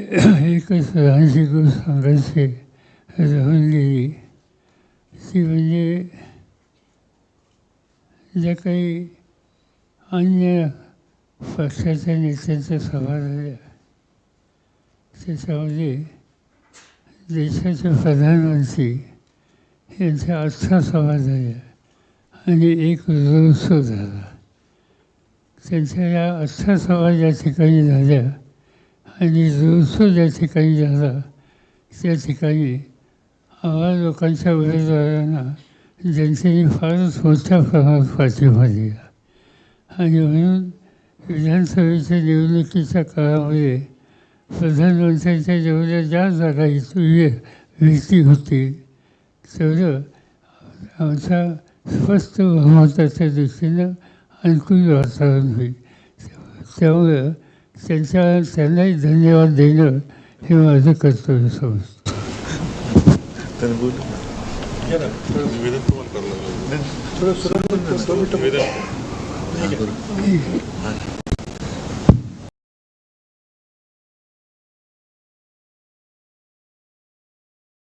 एकच लहानशी गोष्ट सांगायची राहून गेली ती म्हणजे ज्या काही अन्य पक्षाच्या नेत्यांच्या सभा झाल्या त्याच्यामध्ये देशाचे प्रधानमंत्री यांच्या अठरा सभा झाल्या आणि एक रोड शो झाला. त्यांच्या या अठरा सभा ज्या ठिकाणी झाल्या आणि रोड ज्या ठिकाणी झाला त्या ठिकाणी आम्हा लोकांच्या उमेदवारांना जनतेने फारच मोठ्या प्रमाणात पाठिंबा दिला आणि म्हणून विधानसभेच्या निवडणुकीच्या काळामध्ये प्रधानमंत्र्यांच्या जेवढ्या ज्या जागा इथून भीती होतील तेवढं आमच्या स्पष्ट बहुमताच्या दृष्टीनं अनुकूल वातावरण होईल. त्यामुळं त्यांच्या त्यांनाही धन्यवाद देणं हे माझं कर्तव्य समजतं थोडं